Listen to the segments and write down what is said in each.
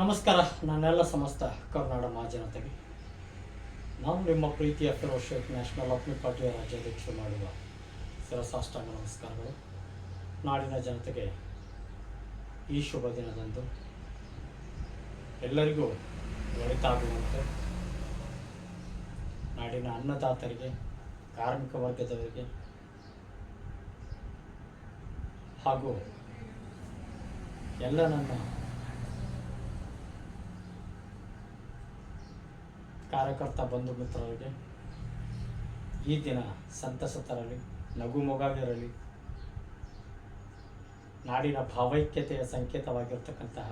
ನಮಸ್ಕಾರ, ನನ್ನೆಲ್ಲ ಸಮಸ್ತ ಕರ್ನಾಡ ಮಹಾಜನತೆಗೆ ನಾವು ನಿಮ್ಮ ಪ್ರೀತಿಯ ಫೆಲೋಶಿಪ್ ನ್ಯಾಷನಲ್ ಅಪ್ನಿ ಪಾರ್ಟಿಯ ರಾಜ್ಯಾಧ್ಯಕ್ಷರು ಮಾಡುವ ಶಿರಸಾಷ್ಟಾಂಗ ನಮಸ್ಕಾರಗಳು. ನಾಡಿನ ಜನತೆಗೆ ಈ ಶುಭ ದಿನದಂದು ಎಲ್ಲರಿಗೂ ಒಳಿತಾಗುವಂತೆ. ನಾಡಿನ ಅನ್ನದಾತರಿಗೆ, ಕಾರ್ಮಿಕ ವರ್ಗದವರಿಗೆ ಹಾಗೂ ಎಲ್ಲ ನನ್ನ ಕಾರ್ಯಕರ್ತ ಬಂಧು ಮಿತ್ರರಿಗೆ, ಈ ದಿನ ಸಂತಸ ತರಲಿ ನಗು ಮೊಗಾಗಿರಲಿ ನಾಡಿನ ಭಾವೈಕ್ಯತೆಯ ಸಂಕೇತವಾಗಿರ್ತಕ್ಕಂತಹ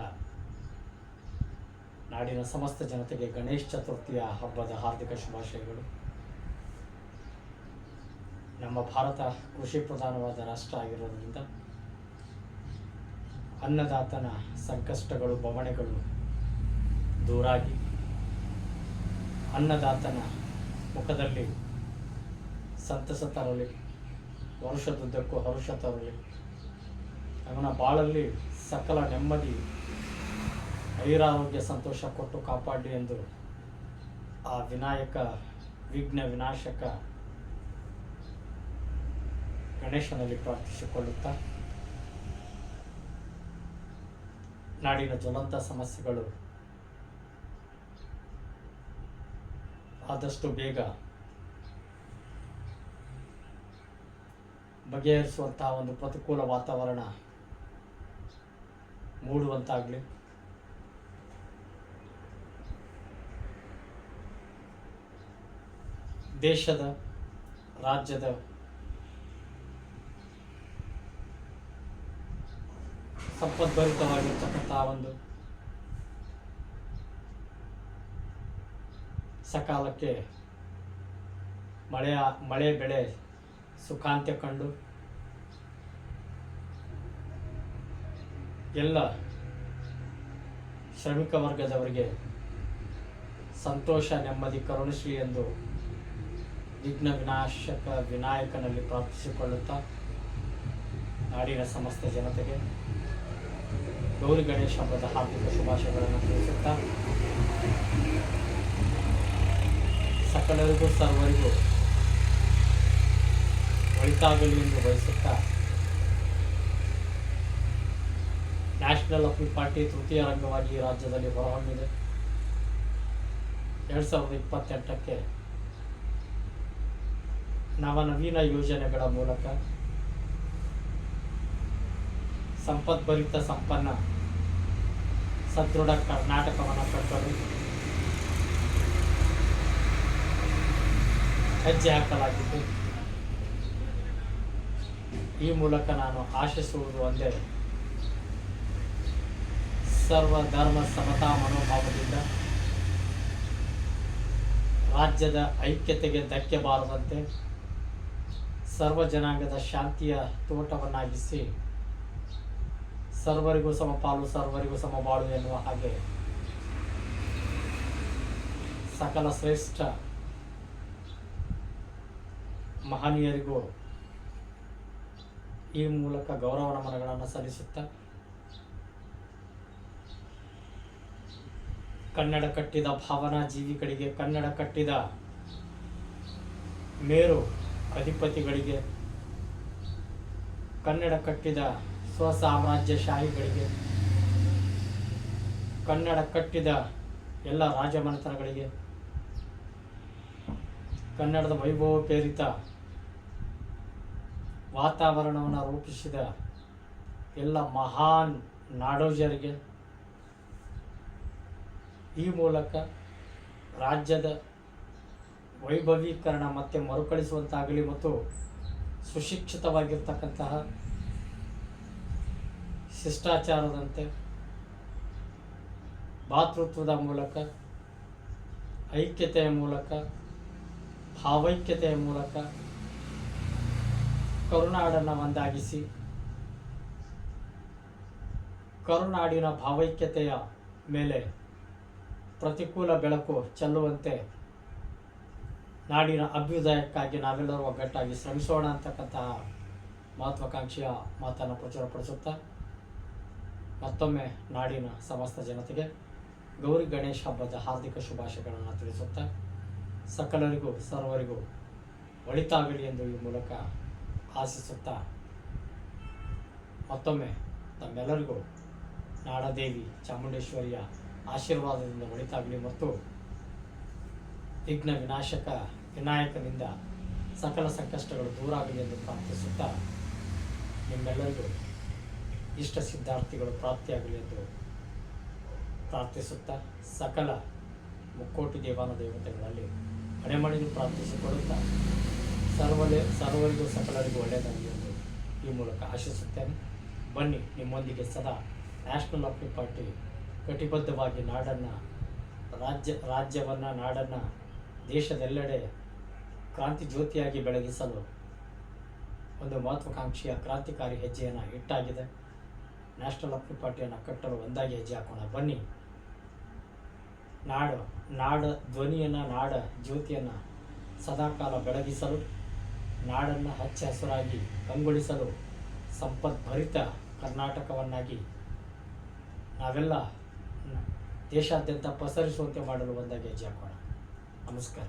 ನಾಡಿನ ಸಮಸ್ತ ಜನತೆಗೆ ಗಣೇಶ ಚತುರ್ಥಿಯ ಹಬ್ಬದ ಹಾರ್ದಿಕ ಶುಭಾಶಯಗಳು. ನಮ್ಮ ಭಾರತ ಕೃಷಿ ಪ್ರಧಾನವಾದ ರಾಷ್ಟ್ರ ಆಗಿರೋದ್ರಿಂದ ಅನ್ನದಾತನ ಸಂಕಷ್ಟಗಳು, ಬವಣೆಗಳು ದೂರಾಗಿ ಅನ್ನದಾತನ ಮುಖದಲ್ಲಿ ಸಂತಸ ತರಲಿ ವರುಷದುದ್ದಕ್ಕೂ ಹರುಷ ತರಲಿ ಅವನ ಬಾಳಲ್ಲಿ ಸಕಲ ನೆಮ್ಮದಿ, ಐರಾರೋಗ್ಯ ಸಂತೋಷ ಕೊಟ್ಟು ಕಾಪಾಡಿ ಎಂದು ಆ ವಿನಾಯಕ, ವಿಘ್ನ ವಿನಾಶಕ ಗಣೇಶನಲ್ಲಿ ಪ್ರಾರ್ಥಿಸಿಕೊಳ್ಳುತ್ತಾ, ನಾಡಿನ ಜ್ವಲಂತ ಸಮಸ್ಯೆಗಳು ಆದಷ್ಟು ಬೇಗ ಬಗೆಹರಿಸುವಂಥ ಒಂದು ಪ್ರತಿಕೂಲ ವಾತಾವರಣ ಮೂಡುವಂತಾಗಲಿ. ದೇಶದ ರಾಜ್ಯದ ಸಂಪದ್ಭರಿತವಾಗಿರ್ತಕ್ಕಂಥ ಒಂದು ಸಕಾಲಕ್ಕೆ ಮಳೆಯ ಮಳೆ ಬೆಳೆ ಸುಖಾಂತ್ಯ ಕಂಡು ಎಲ್ಲ ಶ್ರಮಿಕ ವರ್ಗದವರಿಗೆ ಸಂತೋಷ, ನೆಮ್ಮದಿ ಕರುಣಶ್ರೀ ಎಂದು ವಿಘ್ನ ವಿನಾಶಕ ವಿನಾಯಕನಲ್ಲಿ ಪ್ರಾರ್ಥಿಸಿಕೊಳ್ಳುತ್ತಾ ನಾಡಿನ ಸಮಸ್ತ ಜನತೆಗೆ ಗೌರಿ ಗಣೇಶ ಹಬ್ಬದ ಹಾರ್ದಿಕ ಶುಭಾಶಯಗಳನ್ನು ತಿಳಿಸುತ್ತಾ ಸಕಲರಿಗೂ ಸರ್ವರಿಗೂ ಒಳಿತಾಗಲಿ ಎಂದು ಬಯಸುತ್ತಾ ನ್ಯಾಷನಲ್ ಅಪೀಲ್ ಪಾರ್ಟಿ ತೃತೀಯ ರಂಗವಾಗಿ ರಾಜ್ಯದಲ್ಲಿ ಹೊರಹೊಮ್ಮಿದೆ. ಎರಡು ಸಾವಿರದ ಇಪ್ಪತ್ತೆಂಟಕ್ಕೆ ನವನವೀನ ಯೋಜನೆಗಳ ಮೂಲಕ ಸಂಪದ್ಭರಿತ ಸಂಪನ್ನ ಸದೃಢ ಕರ್ನಾಟಕವನ್ನು ಕಟ್ಟಲು ಹೆಜ್ಜೆ ಹಾಕಲಾಗಿದ್ದು, ಈ ಮೂಲಕ ನಾನು ಆಶಿಸುವುದು ಒಂದೇ. ಸರ್ವ ಧರ್ಮ ಸಮತಾ ಮನೋಭಾವದಿಂದ ರಾಜ್ಯದ ಐಕ್ಯತೆಗೆ ಧಕ್ಕೆ ಬಾರದಂತೆ ಸರ್ವ ಜನಾಂಗದ ಶಾಂತಿಯ ತೋಟವನ್ನಾಗಿಸಿ ಸರ್ವರಿಗೂ ಸಮಪಾಲು ಸರ್ವರಿಗೂ ಸಮಬಾಳು ಎನ್ನುವ ಹಾಗೆ ಸಕಲ ಶ್ರೇಷ್ಠ ಮಹನೀಯರಿಗೂ ಈ ಮೂಲಕ ಗೌರವ ನಮನಗಳನ್ನು ಸಲ್ಲಿಸುತ್ತಾ ಕನ್ನಡ ಕಟ್ಟಿದ ಭಾವನಾ ಜೀವಿಗಳಿಗೆ, ಕನ್ನಡ ಕಟ್ಟಿದ ಮೇರು ಅಧಿಪತಿಗಳಿಗೆ, ಕನ್ನಡ ಕಟ್ಟಿದ ಸ್ವಸಾಮ್ರಾಜ್ಯಶಾಹಿಗಳಿಗೆ ಕನ್ನಡ ಕಟ್ಟಿದ ಎಲ್ಲ ರಾಜಮನೆತನಗಳಿಗೆ, ಕನ್ನಡದ ವೈಭವೋಪೇರಿತ ವಾತಾವರಣವನ್ನು ರೂಪಿಸಿದ ಎಲ್ಲ ಮಹಾನ್ ನಾಡೋಜರಿಗೆ ಈ ಮೂಲಕ ರಾಜ್ಯದ ವೈಭವೀಕರಣ ಮತ್ತು ಮರುಕಳಿಸುವಂತಾಗಲಿ ಮತ್ತು ಸುಶಿಕ್ಷಿತವಾಗಿರ್ತಕ್ಕಂತಹ ಶಿಷ್ಟಾಚಾರದಂತೆ ಭಾತೃತ್ವದ ಮೂಲಕ, ಐಕ್ಯತೆಯ ಮೂಲಕ, ಭಾವೈಕ್ಯತೆಯ ಮೂಲಕ ಕರುನಾಡನ್ನು ಒಂದಾಗಿಸಿ ಕರುನಾಡಿನ ಭಾವೈಕ್ಯತೆಯ ಮೇಲೆ ಪ್ರತಿಕೂಲ ಬೆಳಕು ಚೆಲ್ಲುವಂತೆ ನಾಡಿನ ಅಭ್ಯುದಯಕ್ಕಾಗಿ ನಾವೆಲ್ಲರೂ ಒಗ್ಗಟ್ಟಾಗಿ ಶ್ರಮಿಸೋಣ ಅಂತಕ್ಕಂತಹ ಮಹತ್ವಾಕಾಂಕ್ಷೆಯ ಮಾತನ್ನು ಪ್ರಚುರಪಡಿಸುತ್ತಾ ಮತ್ತೊಮ್ಮೆ ನಾಡಿನ ಸಮಸ್ತ ಜನತೆಗೆ ಗೌರಿ ಗಣೇಶ ಹಬ್ಬದ ಹಾರ್ದಿಕ ಶುಭಾಶಯಗಳನ್ನು ತಿಳಿಸುತ್ತಾ ಸಕಲರಿಗೂ ಸರ್ವರಿಗೂ ಒಳಿತಾಗಲಿ ಎಂದು ಈ ಮೂಲಕ ಆಶಿಸುತ್ತಾ? ಮತ್ತೊಮ್ಮೆ ತಮ್ಮೆಲ್ಲರಿಗೂ ನಾಡದೇವಿ ಚಾಮುಂಡೇಶ್ವರಿಯ ಆಶೀರ್ವಾದದಿಂದ ಒಳಿತಾಗಲಿ ಮತ್ತು ವಿಘ್ನ ವಿನಾಶಕ ವಿನಾಯಕನಿಂದ ಸಕಲ ಸಂಕಷ್ಟಗಳು ದೂರ ಆಗಲಿ ಎಂದು ಪ್ರಾರ್ಥಿಸುತ್ತಾ ನಿಮ್ಮೆಲ್ಲರಿಗೂ ಇಷ್ಟ ಸಿದ್ಧಾರ್ಥಿಗಳು ಪ್ರಾಪ್ತಿಯಾಗಲಿ ಎಂದು ಪ್ರಾರ್ಥಿಸುತ್ತಾ ಸಕಲ ಮುಕ್ಕೋಟಿ ದೇವಾನ ದೇವತೆಗಳಲ್ಲಿ ಹಣೆಮಾಡಿದು ಪ್ರಾರ್ಥಿಸಿಕೊಳ್ಳುತ್ತಾ ಸರ್ವಲೇ, ಸರ್ವರಿಗೂ ಸಕಲರಿಗೂ ಒಳ್ಳೆಯದಾಗಿ ಎಂದು ಈ ಮೂಲಕ ಆಶಿಸುತ್ತೇನೆ. ಬನ್ನಿ, ನಿಮ್ಮೊಂದಿಗೆ ಸದಾ ನ್ಯಾಷನಲ್ ಆಫ್ ಪಾರ್ಟಿ ಕಟಿಬದ್ಧವಾಗಿ ನಾಡನ್ನು, ರಾಜ್ಯ, ರಾಜ್ಯವನ್ನು, ನಾಡನ್ನು, ದೇಶದೆಲ್ಲೆಡೆ ಕ್ರಾಂತಿ ಜ್ಯೋತಿಯಾಗಿ ಬೆಳಗಿಸಲು ಒಂದು ಮಹತ್ವಾಕಾಂಕ್ಷೆಯ ಕ್ರಾಂತಿಕಾರಿ ಹೆಜ್ಜೆಯನ್ನು ಇಟ್ಟಾಗಿದೆ ನ್ಯಾಷನಲ್ ಆಫ್ ಪಾರ್ಟಿಯನ್ನು ಕಟ್ಟಲು ಒಂದಾಗಿ ಹೆಜ್ಜೆ ಹಾಕೋಣ. ಬನ್ನಿ, ನಾಡು, ನಾಡ ಧ್ವನಿಯನ್ನು, ನಾಡ ಜ್ಯೋತಿಯನ್ನು ಸದಾಕಾಲ ಬೆಳಗಿಸಲು ನಾಡನ್ನು ಹಚ್ಚ ಹಸಿರಾಗಿ ಕಂಗೊಳಿಸಲು ಸಂಪದ್ಭರಿತ ಕರ್ನಾಟಕವನ್ನಾಗಿ ನಾವೆಲ್ಲ ದೇಶಾದ್ಯಂತ ಪಸರಿಸುವಂತೆ ಮಾಡಲು ಒಂದಾಗಿ ಹೆಜ್ಜೆ ನಮಸ್ಕಾರ.